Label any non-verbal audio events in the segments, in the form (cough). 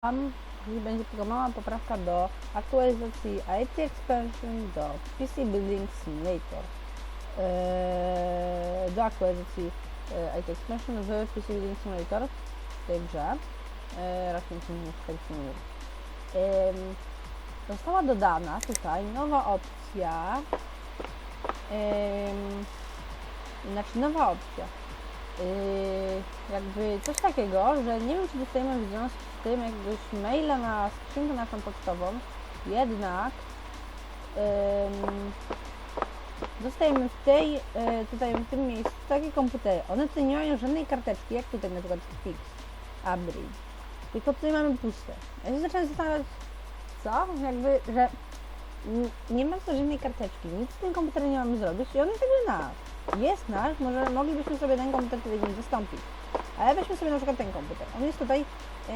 Tam będzie mała poprawka do aktualizacji IT Expansion do PC Building Simulator. Eee, do aktualizacji e, IT Expansion w PC Building Simulator w tej grze. Eee. Ehm, Została dodana tutaj nowa opcja. Em, znaczy nowa opcja. Yy, jakby coś takiego, że nie wiem czy dostajemy w związku z tym jakbyś maila na skrzynkę naszą pocztową, jednak ym, dostajemy w tej, y, tutaj w tym miejscu takie komputery. One tutaj nie mają żadnej karteczki, jak tutaj na przykład fix, upgrade. Tylko tutaj mamy puste. Ja się zacząłem zastanawiać, co? Jakby, że nie ma tu żadnej karteczki, nic z tym komputerem nie mamy zrobić i on jest jakby nasz. Jest nasz, może moglibyśmy sobie ten komputer tutaj nim zastąpić. Ale weźmy sobie na przykład ten komputer. On jest tutaj, yy,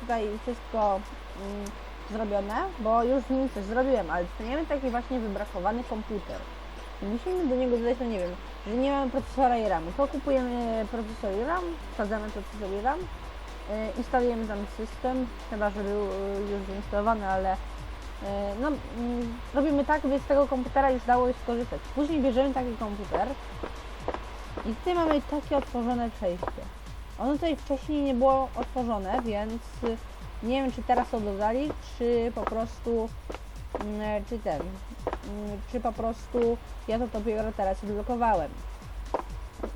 tutaj wszystko mm, zrobione, bo już w nim coś zrobiłem, ale dostaniemy taki właśnie wybrakowany komputer. Musimy do niego dodać, no nie wiem, że nie mamy procesora i RAMu. To kupujemy procesor i RAM, wsadzamy procesor i RAM, yy, instalujemy tam system, chyba że był yy, już zainstalowany, ale No, mm, robimy tak, by z tego komputera już dało się skorzystać. Później bierzemy taki komputer i tutaj mamy takie otworzone przejście. Ono tutaj wcześniej nie było otworzone, więc y, nie wiem, czy teraz to dodali, czy po prostu, mm, czy ten, mm, czy po prostu ja to dopiero teraz odblokowałem.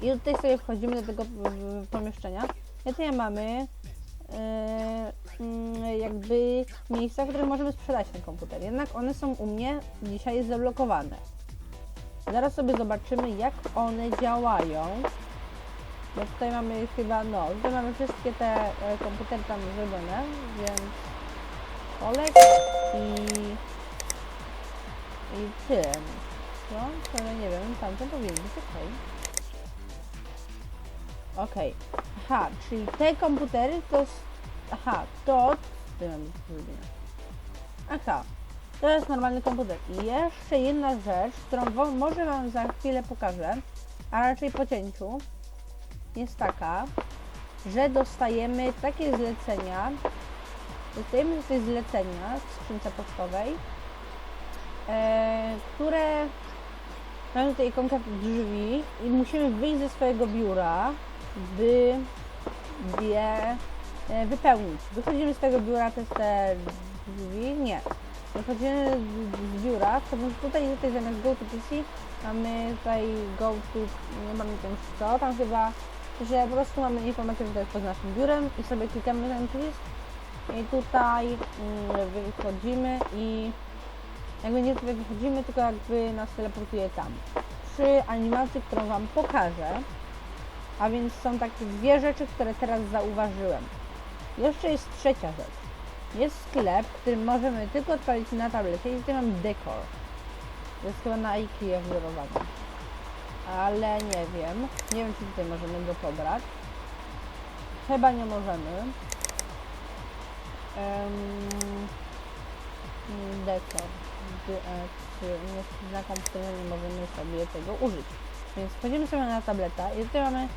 I tutaj sobie wchodzimy do tego pomieszczenia. I tutaj mamy e, jakby miejsca, w których możemy sprzedać ten komputer. Jednak one są u mnie dzisiaj zablokowane. Zaraz sobie zobaczymy, jak one działają. Bo tutaj mamy chyba, no, tutaj mamy wszystkie te e, komputery tam zrobione, więc Olek i i tym. No, ale nie wiem, tamte powinny być okej. Okej. Aha, czyli te komputery to... Aha, to... Aha, to jest normalny komputer. I jeszcze jedna rzecz, którą może Wam za chwilę pokażę, a raczej po cięciu, jest taka, że dostajemy takie zlecenia, dostajemy tutaj zlecenia w skrzynce pocztowej, e, które mamy tutaj ikonkę drzwi i musimy wyjść ze swojego biura, by je e, wypełnić. Wychodzimy z tego biura, jest te drzwi, nie. Wychodzimy z- biura, wchodząc tutaj, tutaj zamiast go to PC mamy tutaj go to, nie pamiętam już co, tam chyba, że po prostu mamy informację, że to jest pod naszym biurem i sobie klikamy ten przycisk i tutaj mm, wychodzimy i jakby nie tutaj wychodzimy, tylko jakby nas teleportuje tam. Przy animacji, którą Wam pokażę, a więc są takie dwie rzeczy, które teraz zauważyłem. Jeszcze jest trzecia rzecz. Jest sklep, który możemy tylko odpalić na tablecie i tutaj mam dekor. To jest chyba na IKEA wzorowane. Ale nie wiem. Nie wiem, czy tutaj możemy go pobrać. Chyba nie możemy. Um, dekor. DX. Nie, na komputerze nie możemy sobie tego użyć. Więc wchodzimy sobie na tableta i tutaj mamy e,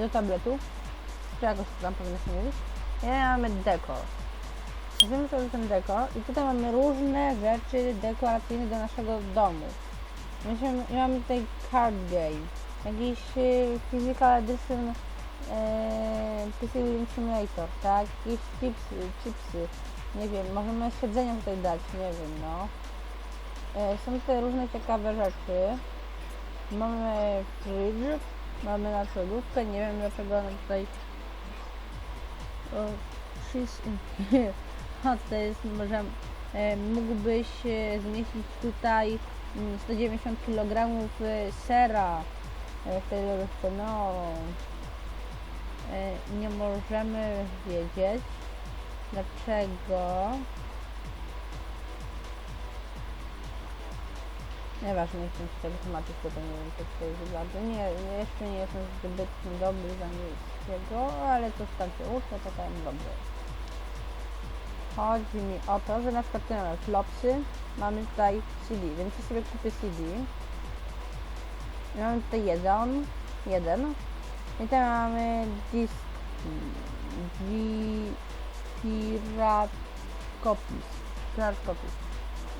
do tabletu, czy jakoś to tam powinno się mówić, i mamy dekor. Wchodzimy sobie ten dekor i tutaj mamy różne rzeczy dekoracyjne do naszego domu. Mamy tutaj card game, jakiś e, physical edition e, PC Building Simulator, tak, jakieś chipsy, chipsy, nie wiem, możemy siedzenia tutaj dać, nie wiem, no. E, są tutaj różne ciekawe rzeczy. Mamy fridge, mamy na lodówkę, nie wiem dlaczego ona tutaj o, she's A to jest może e, mógłbyś e, zmieścić tutaj mm, 190 kg sera. E, w tej lodówce, no. E, nie możemy wiedzieć dlaczego Nieważne, nie chcę się tego to nie to za bardzo. Nie, jeszcze nie jestem zbyt dobry z angielskiego, ale coś tam się uczę, to tam dobrze. Chodzi mi o to, że na przykład tutaj mamy flopsy, mamy tutaj CD, więc ja sobie kupię CD. Mamy tutaj jeden, jeden. I tutaj mamy disk, G, Pirat Copies. Pirat Copies.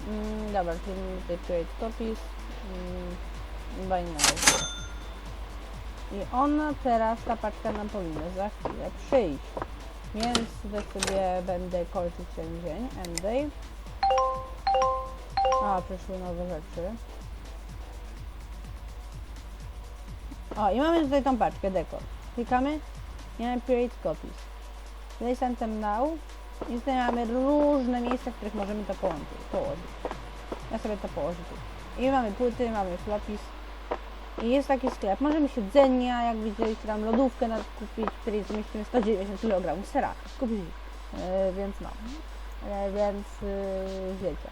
Mm, dobra, mamy tutaj Pirat Copies. Mm, now. I ona teraz, ta paczka nam powinna za chwilę przyjść. Więc sobie będę kończyć ten dzień. End day. A, przyszły nowe rzeczy. O, i mamy tutaj tą paczkę, dekor. Klikamy i mamy Period Copies. Place Anthem Now. I tutaj mamy różne miejsca, w których możemy to połączyć, położyć. Ja sobie to położę tu. I mamy płyty, mamy flopis. I jest taki sklep. Możemy siedzenia, jak widzieliście, tam lodówkę na kupić, w której zmieścimy 190 kg sera. Kupić. Yy, więc no. Yy, więc yy, wiecie.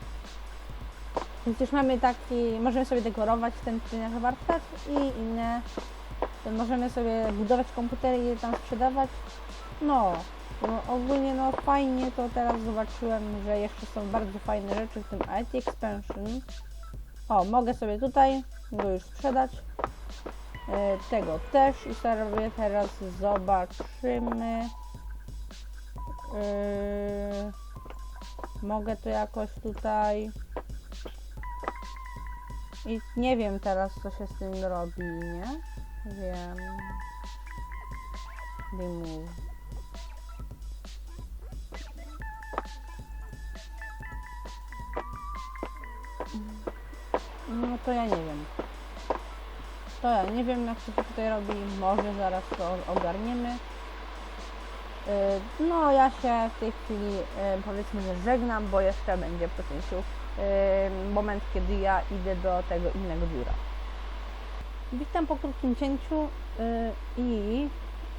Więc już mamy taki, możemy sobie dekorować ten, nasz warsztat i inne. Możemy sobie budować komputery i je tam sprzedawać. No, no, ogólnie no fajnie to teraz zobaczyłem, że jeszcze są bardzo fajne rzeczy w tym IT Expansion. O, mogę sobie tutaj go już sprzedać. E, tego też i sobie teraz zobaczymy. E, mogę to jakoś tutaj. I nie wiem teraz co się z tym robi, nie? Wiem. Remove. No to ja nie wiem. To ja nie wiem jak to się tutaj robi. Może zaraz to ogarniemy. Yy, No ja się w tej chwili yy, powiedzmy, że żegnam, bo jeszcze będzie w procesie yy, moment, kiedy ja idę do tego innego biura. Witam po krótkim cięciu i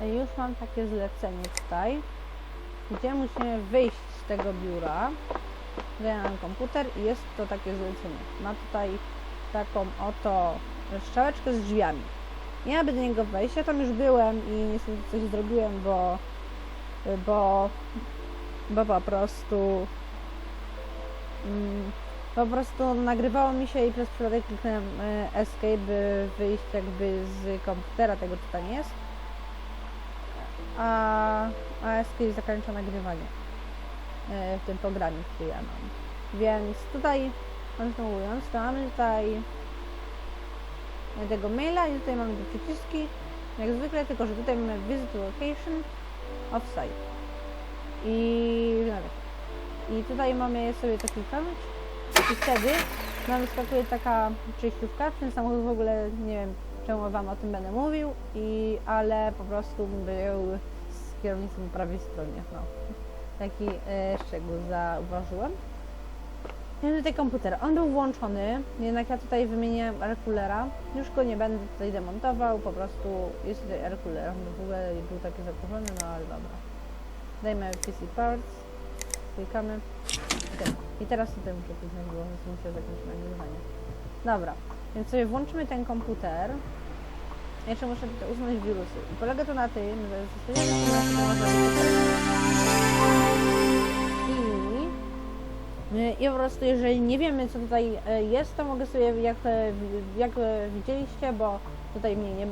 już mam takie zlecenie tutaj, gdzie musimy wyjść z tego biura. Tutaj mam komputer i jest to takie zlecenie. Ma tutaj taką oto strzałeczkę z drzwiami. Będę do niego wejść, ja tam już byłem i niestety coś zrobiłem, bo bo bo po prostu mm, po prostu nagrywało mi się i przez przypadek kliknąłem e, escape, by wyjść jakby z komputera tego co tam jest a, a escape zakończa nagrywanie e, w tym programie, który ja mam więc tutaj kontynuując, to mamy tutaj tego maila i tutaj mamy te przyciski. Jak zwykle, tylko że tutaj mamy visit location offsite. I tak. i tutaj mamy sobie to kliknąć. I wtedy nam wyskakuje taka przejściówka, ten samochód w ogóle nie wiem czemu wam o tym będę mówił i ale po prostu był z kierownicą po prawej stronie. No. taki e, szczegół zauważyłem Miałem tutaj komputer. On był włączony, jednak ja tutaj wymieniłem aircoolera. Już go nie będę tutaj demontował, po prostu jest tutaj aircooler. On w ogóle był taki zakurzony, no ale dobra. Dajmy PC Parts, klikamy. I teraz tutaj muszę kliknąć, bo muszę zakończyć nagrywanie. Dobra, więc sobie włączymy ten komputer. Jeszcze muszę tutaj usunąć wirusy. I polega to na tym, że i po prostu jeżeli nie wiemy co tutaj e, jest, to mogę sobie jak, e, jak e, widzieliście, bo tutaj mnie nie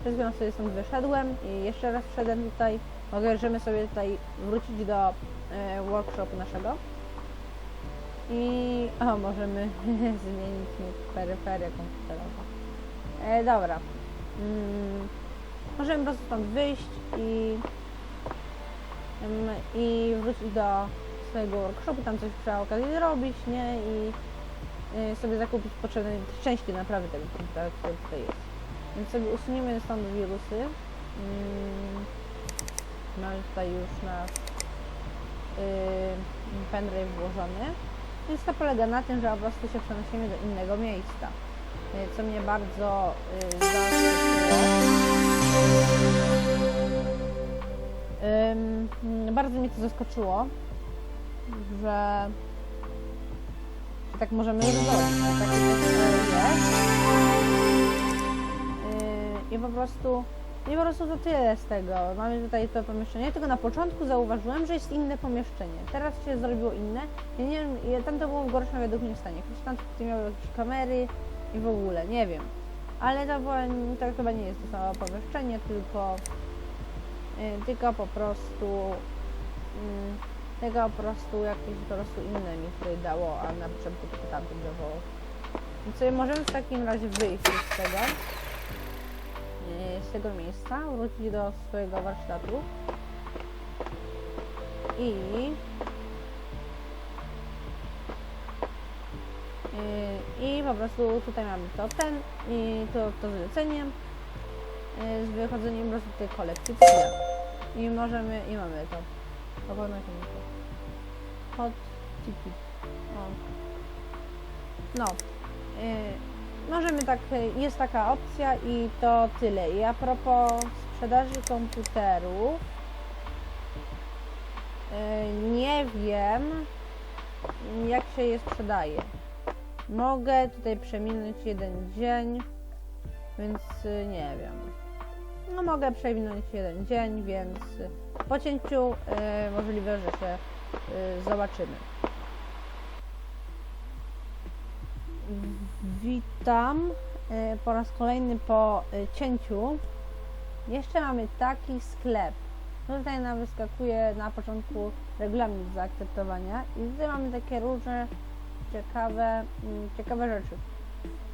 przez chwilą sobie stąd wyszedłem i jeszcze raz wszedłem tutaj, możemy sobie tutaj wrócić do workshopu naszego i o, możemy (laughs) zmienić peryferię komputerową. E, dobra. Mm, możemy po prostu stąd wyjść i, mm, i wrócić do swojego workshopu, tam coś przy okazji zrobić, nie? I y, sobie zakupić potrzebne części naprawy tego komputera, który tutaj jest. Więc sobie usuniemy stąd wirusy. Mm, mamy tutaj już nasz yy, pendrive włożony. Więc to polega na tym, że po prostu się przenosimy do innego miejsca. Yy, co mnie bardzo zaskoczyło. Bardzo mnie to zaskoczyło, że tak możemy zrobić. Tak jest. Yy, I po prostu i po prostu to tyle z tego. Mamy tutaj to pomieszczenie, tylko na początku zauważyłem, że jest inne pomieszczenie. Teraz się zrobiło inne. Ja nie wiem, tam to było w gorszym według mnie stanie. Ktoś tam tutaj miał jakieś kamery i w ogóle, nie wiem. Ale to, było, to chyba nie jest to samo pomieszczenie, tylko, yy, tylko po prostu mm, tego po prostu jakieś po prostu inne mi tutaj dało, a na początku tamtym dawało. Więc sobie możemy w takim razie wyjść z tego, yy, z tego miejsca, wrócić do swojego warsztatu i Yy, I po prostu tutaj mamy to ten i to, to zlecenie yy, z wychodzeniem po prostu tej kolekcji. I możemy, i mamy to. To. Hot tiki. O. No. Yy, możemy tak, yy, jest taka opcja i to tyle. I a propos sprzedaży komputerów, yy, nie wiem jak się je sprzedaje. Mogę tutaj przeminąć jeden dzień, więc y, nie wiem. No mogę przeminąć jeden dzień, więc y, po cięciu y, możliwe, że się y, zobaczymy. Witam y, po raz kolejny po y, cięciu. Jeszcze mamy taki sklep. Tutaj nam wyskakuje na początku regulamin zaakceptowania i tutaj mamy takie różne ciekawe, mm, ciekawe rzeczy.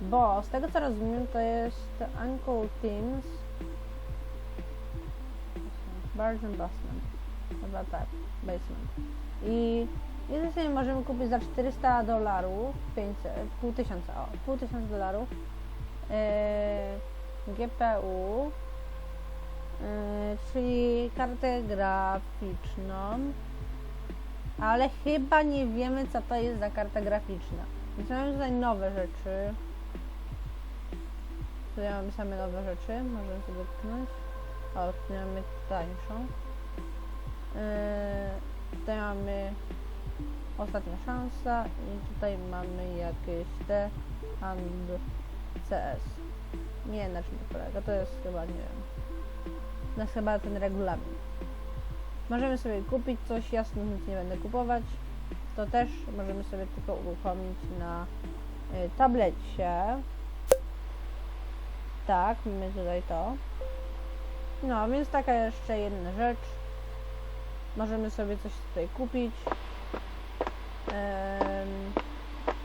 Bo z tego co rozumiem, to jest Uncle Teams Barge and Basement. Chyba tak, basement. I i sobie możemy kupić za 400 dolarów, 500, pół tysiąca, o, pół tysiąca dolarów yy, GPU, yy, czyli kartę graficzną, ale chyba nie wiemy, co to jest za karta graficzna. Więc mamy tutaj nowe rzeczy. Tutaj mamy same nowe rzeczy, możemy sobie tknąć. O, mamy tańszą. Yy, tutaj mamy ostatnia szansa i tutaj mamy jakieś T and CS. Nie na czym to polega, to jest chyba, nie wiem. To jest chyba ten regulamin. Możemy sobie kupić coś, jasno nic nie będę kupować. To też możemy sobie tylko uruchomić na y, tablecie. Tak, mamy tutaj to. No, więc taka jeszcze jedna rzecz. Możemy sobie coś tutaj kupić.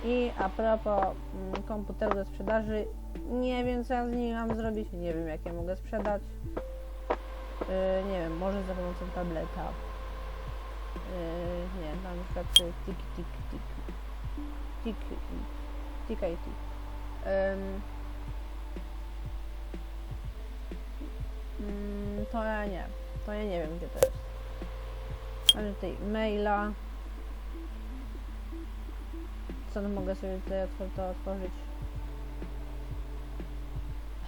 I a propos mm, komputeru do sprzedaży, nie wiem co ja z nimi mam zrobić, nie wiem jakie mogę sprzedać. Yy, nie wiem, może za pomocą tableta. Yy, nie, na przykład y, tik, tik, tik. Tik, tik i tik. Mm, to ja nie, to ja nie wiem gdzie to jest. Mamy tutaj maila. Co no mogę sobie tutaj to otworzyć?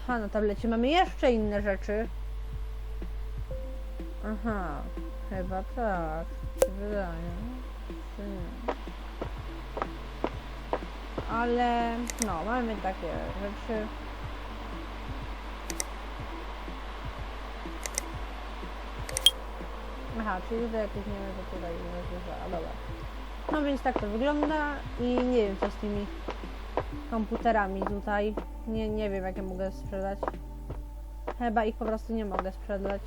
Aha, na tablecie mamy jeszcze inne rzeczy. Aha, chyba tak. Się wydaje. Nie? Ale no, mamy takie rzeczy. Czyli tutaj jakieś nie wiem, co tutaj nazywa. A dobra. No więc tak to wygląda i nie wiem co z tymi komputerami tutaj. Nie, nie wiem jakie mogę sprzedać. Chyba ich po prostu nie mogę sprzedać.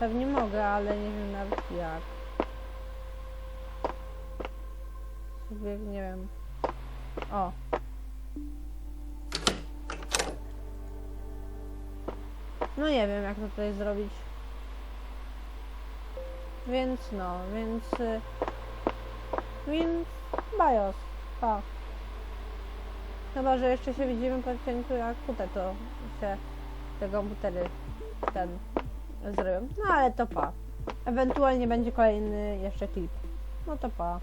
Pewnie mogę, ale nie wiem nawet jak. Nie wiem. O. No nie wiem jak to tutaj zrobić. Więc no, więc... y, Więc BIOS. Pa. Chyba, że jeszcze się widzimy po odcinku jak tutaj to się te komputery ten zrobią. No ale to pa. Ewentualnie będzie kolejny jeszcze klip. No to pa.